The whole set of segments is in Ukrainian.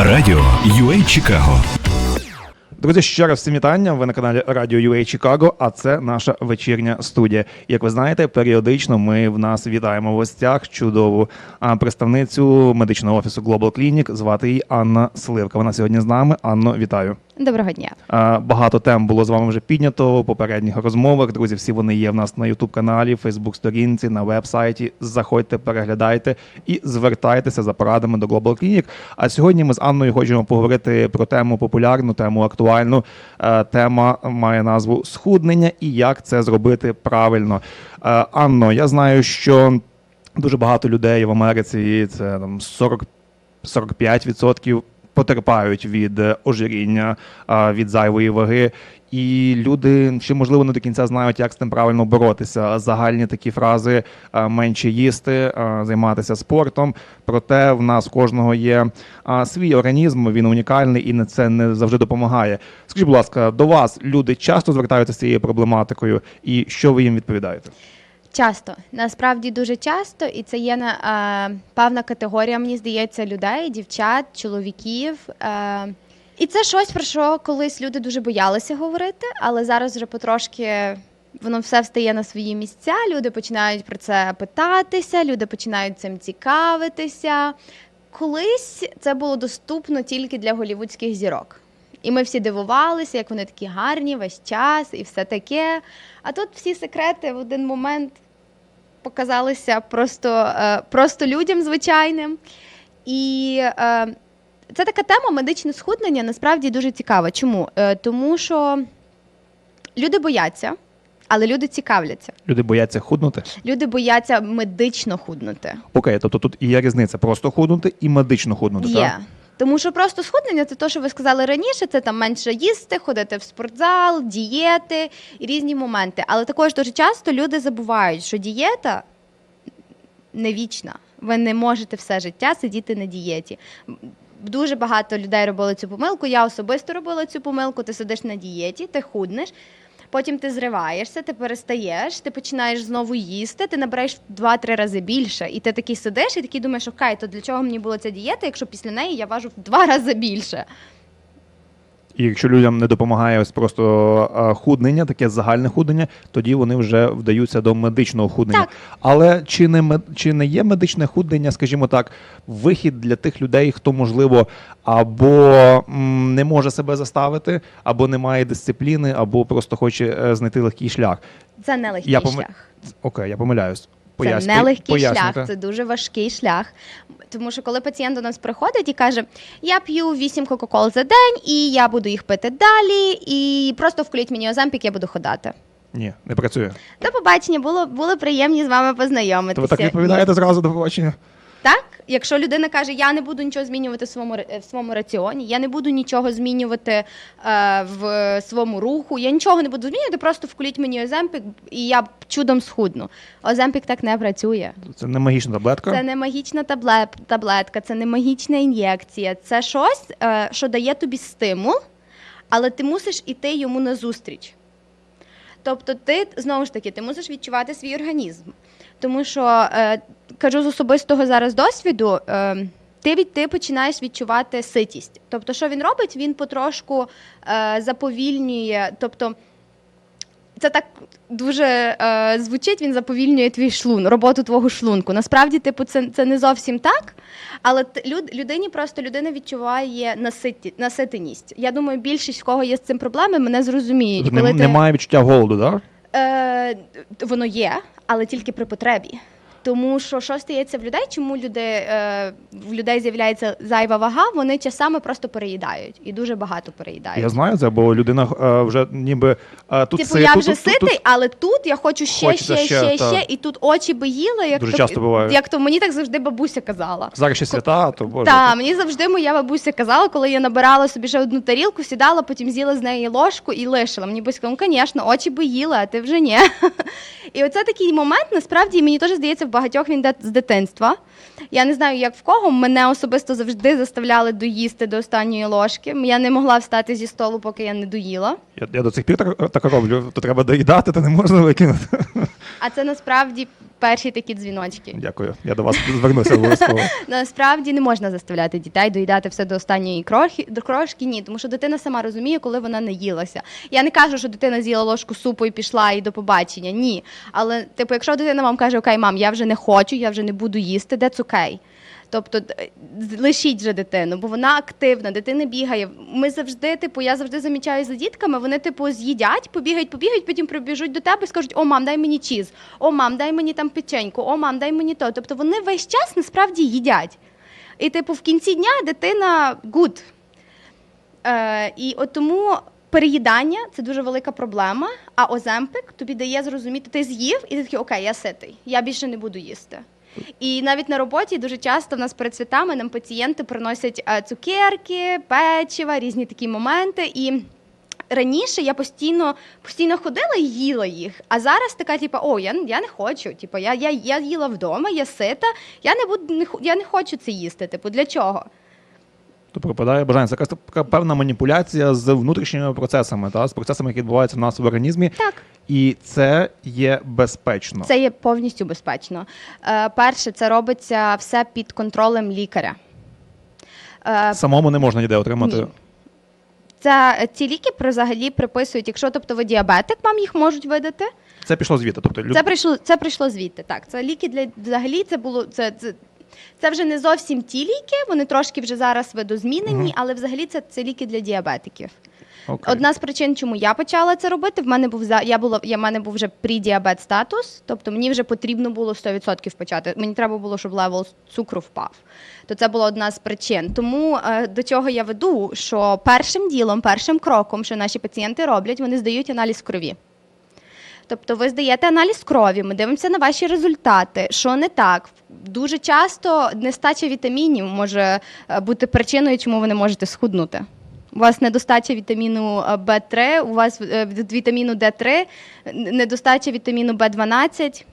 Радіо UA Чикаго. Друзі, ще раз всім вітання. Ви на каналі Радіо UA Чикаго, а це наша вечірня студія. Як ви знаєте, періодично ми в нас вітаємо в гостях чудову представницю медичного офісу Global Clinic. Звати її Анна Сливка. Вона сьогодні з нами. Анно, вітаю. Доброго дня. Багато тем було з вами вже піднято у попередніх розмовах. Друзі, всі вони є в нас на Ютуб каналі, Фейсбук сторінці, на веб-сайті. Заходьте, переглядайте і звертайтеся за порадами до Global Clinic. А сьогодні ми з Анною хочемо поговорити про тему популярну, тему актуальну. Е, Тема має назву схуднення і як це зробити правильно. Е, Анно, я знаю, що дуже багато людей в Америці це там 40 45% потерпають від е, ожиріння, від зайвої ваги. І люди ще можливо не до кінця знають, як з тим правильно боротися. Загальні такі фрази менше їсти, займатися спортом. Проте в нас кожного є свій організм, він унікальний і це не завжди допомагає. Скажіть, будь ласка, до вас люди часто звертаються з цією проблематикою, і що ви їм відповідаєте? Часто, насправді дуже часто, і це є на е, певна категорія, мені здається, людей, дівчат, чоловіків. Е, і це щось, про що колись люди дуже боялися говорити, але зараз вже потрошки воно все встає на свої місця. Люди починають про це питатися, люди починають цим цікавитися. Колись це було доступно тільки для голівудських зірок. І ми всі дивувалися, як вони такі гарні весь час і все таке. А тут всі секрети в один момент показалися просто, е, просто людям звичайним. І е, це така тема медичне схуднення насправді дуже цікава. Чому? Е, тому що люди бояться, але люди цікавляться. Люди бояться худнути. Люди бояться медично худнути. Окей, тобто тут і є різниця просто худнути і медично худнути. Є. Так? Тому що просто схуднення це те, що ви сказали раніше, це там менше їсти, ходити в спортзал, дієти і різні моменти. Але також дуже часто люди забувають, що дієта не вічна. Ви не можете все життя сидіти на дієті. Дуже багато людей робили цю помилку. Я особисто робила цю помилку. Ти сидиш на дієті, ти худнеш. Потім ти зриваєшся, ти перестаєш, ти починаєш знову їсти, ти набираєш в 2-3 рази більше. І ти такий сидиш і такий думаєш, окей, то для чого мені була ця дієта, якщо після неї я важу в два рази більше. І якщо людям не допомагає ось просто худнення, таке загальне худнення, тоді вони вже вдаються до медичного худнення. Так. Але чи не чи не є медичне худнення, скажімо так, вихід для тих людей, хто можливо або не може себе заставити, або не має дисципліни, або просто хоче е, знайти легкий шлях? Це не легкий Я поми- шлях. Окей, я помиляюсь. Це Поясню- не легкий пояснюйте. шлях, це дуже важкий шлях. Тому що коли пацієнт до нас приходить і каже, я п'ю 8 кока-кол за день, і я буду їх пити далі, і просто вколіть мені оземпік, я буду ходати. Ні, не працює. До побачення, було, було приємні з вами То познайомитися. ви так відповідаєте зразу до побачення? Так, якщо людина каже, я не буду нічого змінювати в своєму в своєму раціоні, я не буду нічого змінювати е, в своєму руху, я нічого не буду змінювати, просто вколіть мені оземпік, і я чудом схудну. Оземпік так не працює. Це не магічна таблетка. Це не магічна таблет, таблетка, це не магічна ін'єкція. Це щось, е, що дає тобі стимул, але ти мусиш іти йому назустріч. Тобто, ти знову ж таки ти мусиш відчувати свій організм. Тому що е, кажу з особистого зараз досвіду. Е, ти від ти починаєш відчувати ситість. Тобто, що він робить? Він потрошку е, заповільнює. Тобто, це так дуже е, звучить, він заповільнює твій шлун, роботу твого шлунку. Насправді, типу, це, це не зовсім так. Але люд, людині просто людина відчуває наситі, наситеність. Я думаю, більшість в кого є з цим проблеми, мене зрозуміють. Тобто Коли не- ти, Немає відчуття голоду, так? Е, воно є, але тільки при потребі. Тому що що стається в людей, чому люди, е, в людей з'являється зайва вага, вони часами просто переїдають і дуже багато переїдають. Я знаю це, бо людина е, вже ніби е, тут Типу, сит, я тут- вже тут- тут- ситий, але тут я хочу ще, Хочеться ще, ще, ще, та. ще, і тут очі би їла, як Дуже то, часто буває. як то мені так завжди бабуся казала. Зараз ще свята, то боже. Так, мені завжди моя бабуся казала, коли я набирала собі ще одну тарілку, сідала, потім з'їла з неї ложку і лишила. Мені батько, ну, звісно, очі би їла, а ти вже ні. І оце такий момент, насправді, мені теж здається, в багатьох він з дитинства. Я не знаю, як в кого. Мене особисто завжди заставляли доїсти до останньої ложки. Я не могла встати зі столу, поки я не доїла. Я, я до цих пір так, так роблю. То треба доїдати, то не можна викинути. А це насправді перші такі дзвіночки. Дякую. Я до вас звернуся обов'язково. Насправді не можна заставляти дітей доїдати все до останньої крохи, до крошки. Ні, тому що дитина сама розуміє, коли вона не їлася. Я не кажу, що дитина з'їла ложку супу і пішла і до побачення. Ні. Але, типу, якщо дитина вам каже, окей, мам, я вже не хочу, я вже не буду їсти, де окей. Тобто лишіть же дитину, бо вона активна, дитина бігає. Ми завжди, типу, я завжди замічаю за дітками, вони, типу, з'їдять, побігають, побігають, потім прибіжуть до тебе і скажуть: О, мам, дай мені чіз, о, мам, дай мені там печеньку, о, мам, дай мені то. Тобто вони весь час насправді їдять. І, типу, в кінці дня дитина good. Е, і от тому переїдання це дуже велика проблема. А оземпик тобі дає зрозуміти, ти з'їв, і ти такий, окей, я ситий, я більше не буду їсти. І навіть на роботі дуже часто в нас перед святами нам пацієнти приносять е, цукерки, печива, різні такі моменти. І раніше я постійно, постійно ходила і їла їх. А зараз така, типу, о, я, я не хочу. Типу, я, я, я їла вдома, я сита, я не буду не, я не хочу це їсти. Типу, для чого? То пропадає бажання. Це якась така певна маніпуляція з внутрішніми процесами, та, з процесами, які відбуваються в нас в організмі. Так. І це є безпечно. Це є повністю безпечно. Е, перше, це робиться все під контролем лікаря. Е, Самому не можна ніде отримати. Ні. це ці ліки взагалі приписують, якщо тобто ви діабетик, вам їх можуть видати. Це пішло звідти. Тобто люд... Це прийшло, це прийшло звідти. Так, це ліки для взагалі це було це. це це вже не зовсім ті ліки, вони трошки вже зараз видозмінені, але взагалі це, це ліки для діабетиків. Окей. Одна з причин, чому я почала це робити, в мене був за я була я мене був вже прідіабет статус, тобто мені вже потрібно було 100% почати. Мені треба було, щоб левел цукру впав. То це була одна з причин. Тому е, до чого я веду, що першим ділом, першим кроком, що наші пацієнти роблять, вони здають аналіз крові. Тобто ви здаєте аналіз крові, ми дивимося на ваші результати. Що не так? Дуже часто нестача вітамінів може е, бути причиною, чому ви не можете схуднути. У вас недостача вітаміну е, В3, у вас е, від вітаміну Д3, недостача вітаміну В12.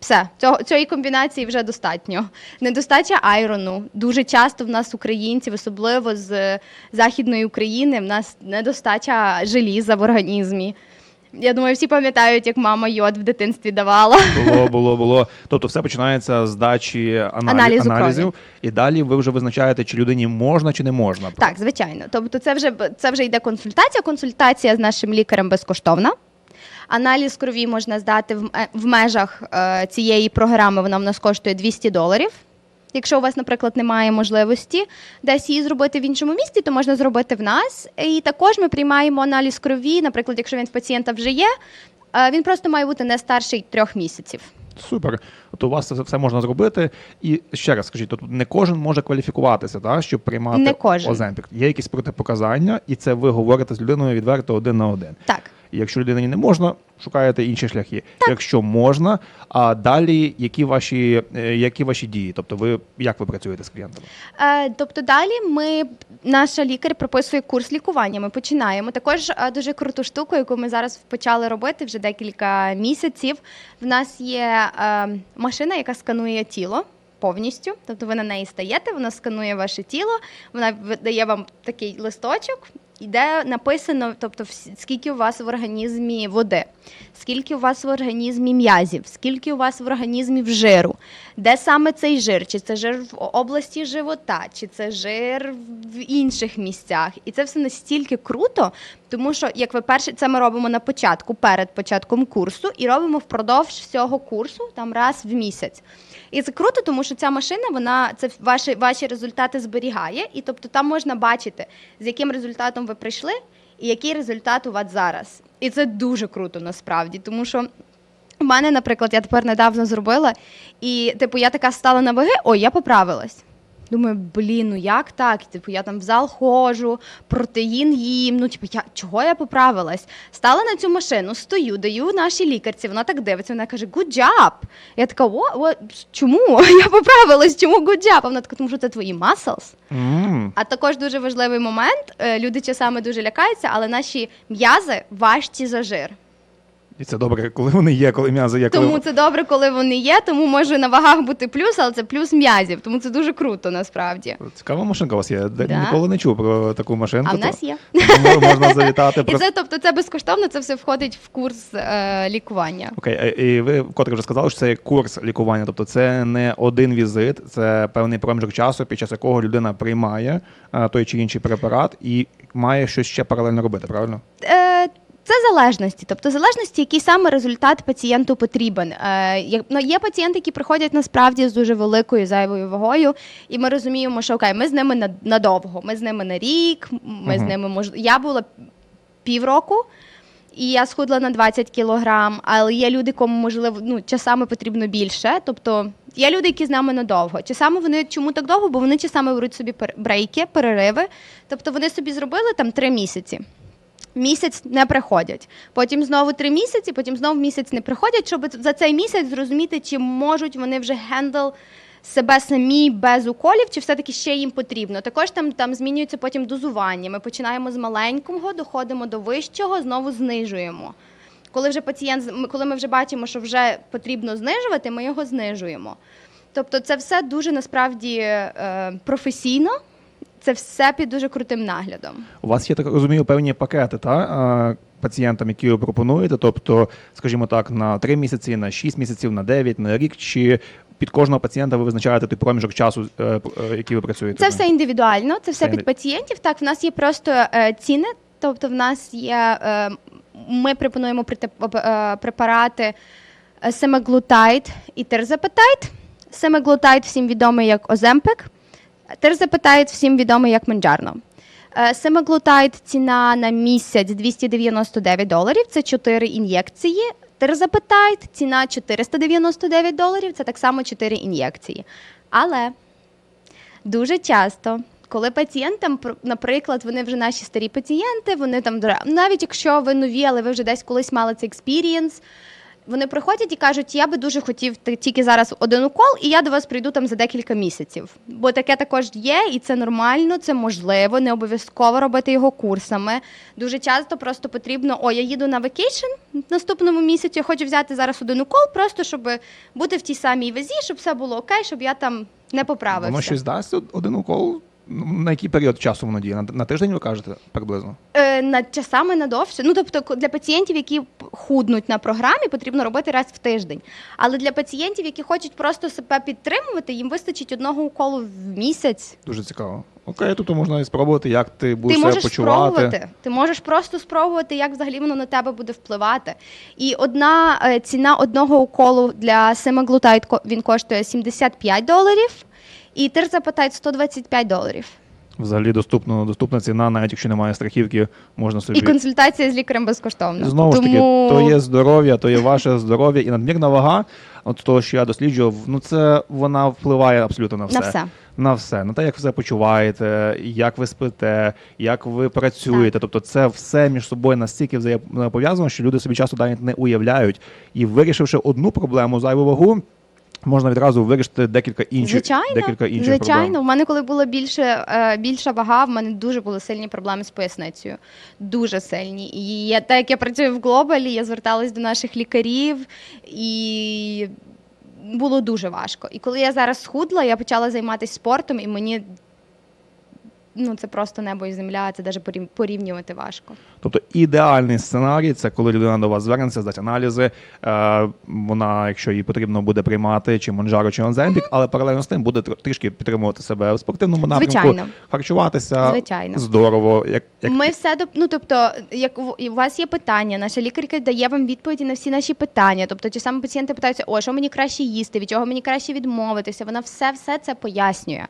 Все, цього, цієї комбінації вже достатньо. Недостача айрону. Дуже часто в нас українців, особливо з е, Західної України, в нас недостача желіза в організмі. Я думаю, всі пам'ятають, як мама йод в дитинстві давала. Було, було, було. Тобто все починається з дачі аналіз, Аналізу аналізів, і далі ви вже визначаєте, чи людині можна, чи не можна. Так, звичайно. Тобто, це вже це вже йде консультація. Консультація з нашим лікарем безкоштовна. Аналіз крові можна здати в, е, в межах е, цієї програми. Вона в нас коштує 200 доларів. Якщо у вас, наприклад, немає можливості десь її зробити в іншому місті, то можна зробити в нас. І також ми приймаємо аналіз крові. Наприклад, якщо він в пацієнта вже є, е, він просто має бути не старший трьох місяців. Супер. От у вас це все можна зробити. І ще раз скажіть, тут не кожен може кваліфікуватися, та, щоб приймати Не кожен. Оземпік. Є якісь протипоказання, і це ви говорите з людиною відверто один на один. Так. Якщо людині не можна, шукаєте інші шляхи. Якщо можна, а далі які ваші, е, які ваші дії? Тобто, ви як ви працюєте з клієнтами? Е, тобто далі ми, наша лікар прописує курс лікування. Ми починаємо. Також е, дуже круту штуку, яку ми зараз почали робити вже декілька місяців. В нас є е, машина, яка сканує тіло. Повністю, тобто ви на неї стаєте, вона сканує ваше тіло, вона видає вам такий листочок, і де написано, тобто скільки у вас в організмі води, скільки у вас в організмі м'язів, скільки у вас в організмі в жиру, де саме цей жир, чи це жир в області живота, чи це жир в інших місцях. І це все настільки круто, тому що як ви перше, це ми робимо на початку, перед початком курсу, і робимо впродовж всього курсу, там раз в місяць. І це круто, тому що ця машина, вона це ваші, ваші результати зберігає, і тобто там можна бачити, з яким результатом ви прийшли, і який результат у вас зараз. І це дуже круто насправді, тому що. У мене, наприклад, я тепер недавно зробила, і типу я така стала на ваги, ой, я поправилась. Думаю, блін, ну як так? Типу, я там в зал ходжу, протеїн їм. Ну, типу, я чого я поправилась? Стала на цю машину, стою, даю нашій лікарці. Вона так дивиться. Вона каже: good job. Я така, о, о чому? Я поправилась, чому good job? А вона така, тому що це твої muscles. м А також дуже важливий момент. е, Люди часами дуже лякаються, але наші м'язи важчі за жир. І це добре, коли вони є, коли м'язи є. Коли... Тому це добре, коли вони є, тому може на вагах бути плюс, але це плюс м'язів. Тому це дуже круто насправді. Цікава машинка у вас є. Да. Ніколи не чув про таку машинку. А в то- нас є. Тому можна завітати. І це, тобто, це безкоштовно, це все входить в курс е, лікування. Окей, е, і ви вкотре вже сказали, що це є курс лікування, тобто це не один візит, це певний проміжок часу, під час якого людина приймає е, той чи інший препарат і має щось ще паралельно робити, правильно? Е, Це залежності, тобто залежності, який саме результат пацієнту потрібен. Е, ну, є пацієнти, які приходять насправді з дуже великою зайвою вагою, і ми розуміємо, що окей, ми з ними надовго, ми з ними на рік, ми з ними мож... Я була півроку. І я схудла на 20 кілограм, але є люди, кому можливо ну, часами потрібно більше. Тобто є люди, які з нами надовго. Часами вони чому так довго? Бо вони часами беруть собі брейки, перериви. Тобто вони собі зробили там три місяці. Місяць не приходять. Потім знову три місяці, потім знову місяць не приходять, щоб за цей місяць зрозуміти, чи можуть вони вже гендл себе самі без уколів, чи все-таки ще їм потрібно. Також там, там змінюється потім дозування. Ми починаємо з маленького, доходимо до вищого, знову знижуємо. Коли вже пацієнт, коли ми вже бачимо, що вже потрібно знижувати, ми його знижуємо. Тобто, це все дуже насправді е, професійно, це все під дуже крутим наглядом. У вас є так розумію певні пакети, та пацієнтам, які ви пропонуєте, тобто, скажімо так, на 3 місяці, на 6 місяців, на 9, на рік, чи під кожного пацієнта ви визначаєте той проміжок часу, е, е, який ви працюєте? Це все індивідуально, це все під пацієнтів. Так, в нас є просто е, ціни. Тобто, в нас є. Ми пропонуємо препарати е, і терзапетайд. Семаглутайд всім відомий як Оземпик, терзапетайд всім відомий як Менджарно. Е, Семаглутайд ціна на місяць 299 доларів, це 4 ін'єкції. Терзапетайд ціна 499 доларів, це так само 4 ін'єкції. Але дуже часто, коли пацієнтам, пр- наприклад, вони вже наші старі пацієнти, вони там навіть якщо ви нові, але ви вже десь колись мали цей експірієнс. Вони приходять і кажуть, я би дуже хотів тільки зараз один укол, і я до вас прийду там за декілька місяців. Бо таке також є, і це нормально, це можливо, не обов'язково робити його курсами. Дуже часто просто потрібно: о, я їду на вакейшн наступному місяці, я хочу взяти зараз один укол, просто щоб бути в тій самій вазі, щоб все було окей, щоб я там не поправився. Воно щось дасть один укол? Ну, На який період часу воно діє? На, на тиждень ви кажете приблизно? Е, на часами надовше. Ну тобто для пацієнтів, які худнуть на програмі, потрібно робити раз в тиждень. Але для пацієнтів, які хочуть просто себе підтримувати, їм вистачить одного уколу в місяць. Дуже цікаво. Окей, тобто можна і спробувати, як ти будеш Ти себе можеш почувати. спробувати. Ти можеш просто спробувати, як взагалі воно на тебе буде впливати. І одна е, ціна одного уколу для семаглутайд він коштує 75 доларів, і тирзапатайд 125 доларів. Взагалі доступно, доступна ціна, навіть якщо немає страхівки, можна собі. І консультація з лікарем безкоштовна. Знову ж таки, то є здоров'я, то є ваше здоров'я і надмірна вага. От того, що я досліджував, ну це вона впливає абсолютно на все. На все. На все, на те, як ви себе почуваєте, як ви спите, як ви працюєте. Тобто, це все між собою настільки взаємопов'язано, що люди собі часто навіть не уявляють. І вирішивши одну проблему зайву вагу, можна відразу вирішити декілька інших, Звичайно, декілька інших звичайно. проблем. У мене, коли була більше, е, більша вага, в мене дуже були сильні проблеми з поясницею. Дуже сильні. І я, так як я працюю в глобалі, я зверталась до наших лікарів і було дуже важко. І коли я зараз схудла, я почала займатися спортом, і мені ну, це просто небо і земля, це навіть порів- порівнювати важко. Тобто ідеальний сценарій це коли людина до вас звернеться, здасть аналізи. Е, вона, якщо їй потрібно буде приймати чи Монжаро, чи Онземпік, але паралельно з тим буде трішки підтримувати себе в спортивному напрямку, Звичайно. харчуватися Звичайно. здорово. Як, як Ми все доп- ну, тобто, як у вас є питання, наша лікарка дає вам відповіді на всі наші питання. Тобто, ті самі пацієнти питаються, о, що мені краще їсти, від чого мені краще відмовитися. Вона все все це пояснює.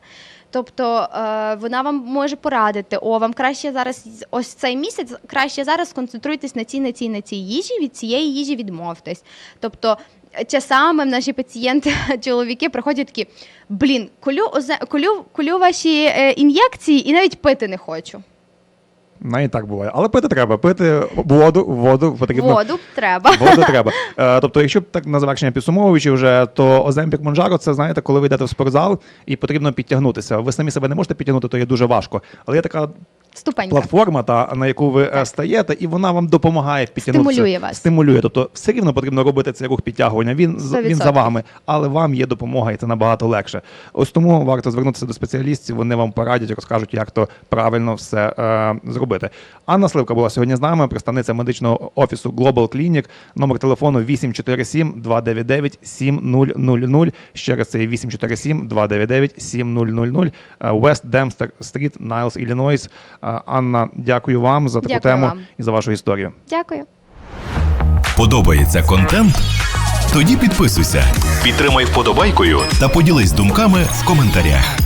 Тобто е, вона вам може порадити, о, вам краще зараз ось цей місяць, краще зараз сконцентруйтесь на цій, на цій, на цій їжі, від цієї їжі відмовтесь. Тобто часами наші пацієнти, чоловіки, приходять такі: блін, колю, колю, колю ваші е, ін'єкції і навіть пити не хочу. Навіть так буває. Але пити треба, пити воду, воду потрібно. Воду треба. Воду треба. Е, тобто, якщо б так на завершення підсумовуючи, вже то Оземпік Монжаро, це знаєте, коли ви йдете в спортзал і потрібно підтягнутися. Ви самі себе не можете підтягнути, то є дуже важко. Але є така ступенька. платформа, та на яку ви е, стаєте, і вона вам допомагає підтягнутися. Стимулює вас. Стимулює. Тобто все рівно потрібно робити цей рух підтягування. Він з- він за вами, але вам є допомога, і це набагато легше. Ось тому варто звернутися до спеціалістів. Вони вам порадять, розкажуть, як то правильно все е, зробити. Анна Сливка була сьогодні з нами, представниця медичного офісу Global Clinic. Номер телефону 847 299 7000. Ще раз це є 847 299 7000. е, West Dempster Street, Найлс, Іллінойс. Анна, дякую вам за таку Дякую тему вам. і за вашу історію. Дякую. Подобається контент? Тоді підписуйся, підтримай вподобайкою та поділись думками в коментарях.